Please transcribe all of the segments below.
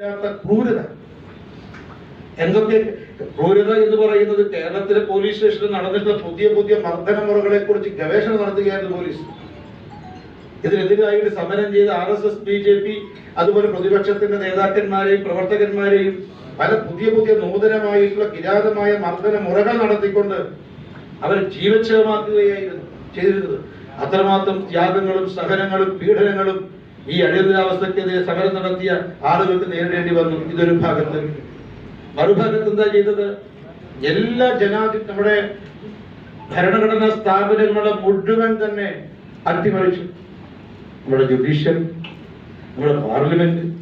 ക്രൂരത. എന്തൊക്കെ ക്രൂരത എന്ന് പറയുന്നത് കേരളത്തിലെ പോലീസ് സ്റ്റേഷനിൽ നടന്നിട്ടുള്ള പുതിയ പുതിയ മർദ്ദന മുറകളെ കുറിച്ച് ഗവേഷണം നടത്തുകയായിരുന്നു പോലീസ് ഇതിനെതിരായിട്ട് സമരം ചെയ്ത R S S B J P അതുപോലെ പ്രതിപക്ഷത്തിന്റെ നേതാക്കന്മാരെയും പ്രവർത്തകന്മാരെയും പല പുതിയ പുതിയ നൂതനമായിട്ടുള്ള കിരാതമായ മർദ്ദന മുറകൾ നടത്തിക്കൊണ്ട് അവർ ജീവച്ഛവമാക്കുകയായിരുന്നു ചെയ്തിരുന്നത്. അത്രമാത്രം ത്യാഗങ്ങളും സഹനങ്ങളും പീഡനങ്ങളും ഈ അടിയന്തരാവസ്ഥക്കെതിരെ സമരം നടത്തിയ ആളുകൾക്ക് നേരിടേണ്ടി വന്നു. ഇതൊരു ഭാഗത്ത്. മറുഭാഗത്ത് എന്താ ചെയ്തത്? എല്ലാ ജനാധി നമ്മുടെ ഭരണഘടനാ സ്ഥാപനങ്ങളെ മുഴുവൻ തന്നെ അട്ടിമറിച്ചു. നമ്മുടെ ജുഡീഷ്യൽ നമ്മുടെ പാർലമെന്റ്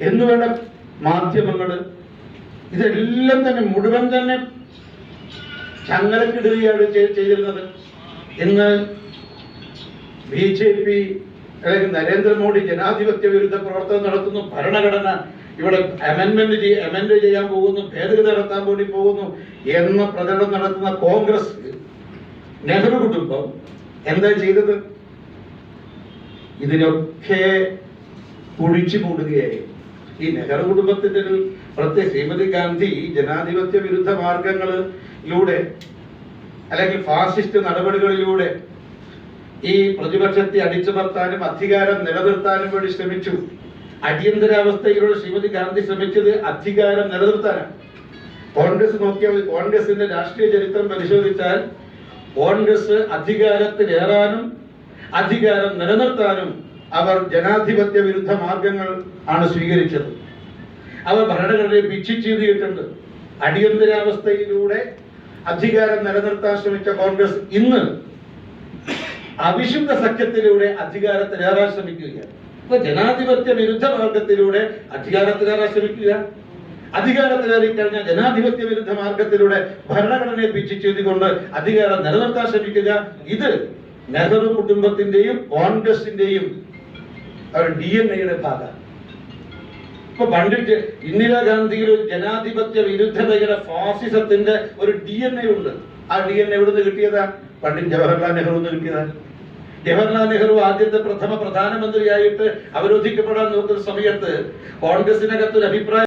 എന്നുവേണ്ട മാധ്യമങ്ങൾ ഇതെല്ലാം തന്നെ മുഴുവൻ തന്നെ ചങ്ങലക്കിടുകയാണ് ചെയ്- ചെയ്തിരുന്നത്. ഇന്ന് ബി ജെ പി നരേന്ദ്രമോദി ജനാധിപത്യ വിരുദ്ധ പ്രവർത്തനം നടത്തുന്നു. ഭരണഘടന ഇവിടെ അമെന്റ്മെന്റ് അമെന്റ് ചെയ്യാൻ പോകുന്നു. ഭേദഗതി നടത്താൻ വേണ്ടി പോകുന്നു എന്ന പ്രചരണം നടത്തുന്ന കോൺഗ്രസ്. നെഹ്റു കുടുംബം എന്താ ചെയ്തത്? ഇതിനൊക്കെ കുഴിച്ചു മൂടുകയായി. ഈ നെഹ്റു കുടുംബത്തിന്റെ പ്രത്യേക ശ്രീമതി ഗാന്ധി ജനാധിപത്യ വിരുദ്ധ മാർഗങ്ങളിലൂടെ അല്ലെങ്കിൽ ഫാസിസ്റ്റ് നടപടികളിലൂടെ ഈ പ്രതിപക്ഷത്തെ അടിച്ചമർത്താനും അധികാരം നിലനിർത്താനും വേണ്ടി ശ്രമിച്ചു. അടിയന്തരാവസ്ഥയിലൂടെ ശ്രീമതി ഗാന്ധി ശ്രമിച്ചത് അധികാരം നിലനിർത്താനാണ്. കോൺഗ്രസ് നോക്കിയാൽ കോൺഗ്രസിന്റെ രാഷ്ട്രീയ ചരിത്രം പരിശോധിച്ചാൽ കോൺഗ്രസ് അധികാരത്തിലേറാനും അധികാരം നിലനിർത്താനും അവർ ജനാധിപത്യ വിരുദ്ധ മാർഗങ്ങൾ ആണ് സ്വീകരിച്ചത്. അവർ ഭരണഘടനയെ ഭിക്ഷിച്ചെഴുതിയിട്ടുണ്ട് അടിയന്തരാവസ്ഥയിലൂടെ അധികാരം നിലനിർത്താൻ ശ്രമിച്ച കോൺഗ്രസ് ഇന്ന് അവിശുദ്ധ സഖ്യത്തിലൂടെ അധികാരത്തിലേറാൻ ശ്രമിക്കുകയാണ്. ഇപ്പൊ ജനാധിപത്യ വിരുദ്ധ മാർഗത്തിലൂടെ അധികാരത്തിലേറാൻ ശ്രമിക്കുക അധികാരത്തിലേറി കഴിഞ്ഞാൽ ജനാധിപത്യ വിരുദ്ധ മാർഗത്തിലൂടെ ഭരണഘടനയെ പിച്ചിച്ചെഴുതിക്കൊണ്ട് അധികാരം നിലനിർത്താൻ ശ്രമിക്കുക. ഇത് നെഹ്റു കുടുംബത്തിന്റെയും കോൺഗ്രസിന്റെയും ഡി എൻ എയുടെ ഭാഗമാണ്. ഇപ്പൊ പണ്ടിട്ട് ഇന്ദിരാഗാന്ധിയിൽ ഒരു ജനാധിപത്യ വിരുദ്ധതയുടെ ഫാസിസത്തിന്റെ ഒരു ഡി എൻ എ ഉണ്ട്. ആ ഡി എൻ എ എവിടെ നിന്ന് കിട്ടിയതാ? പണ്ഡിറ്റ് ജവഹർലാൽ നെഹ്റു നിന്ന് കിട്ടിയതാ. ജവഹർലാൽ നെഹ്റു ആദ്യത്തെ പ്രഥമ പ്രധാനമന്ത്രിയായിട്ട് അവരോധിക്കപ്പെടാൻ നോക്കുന്ന സമയത്ത് കോൺഗ്രസിനകത്തൊരു അഭിപ്രായം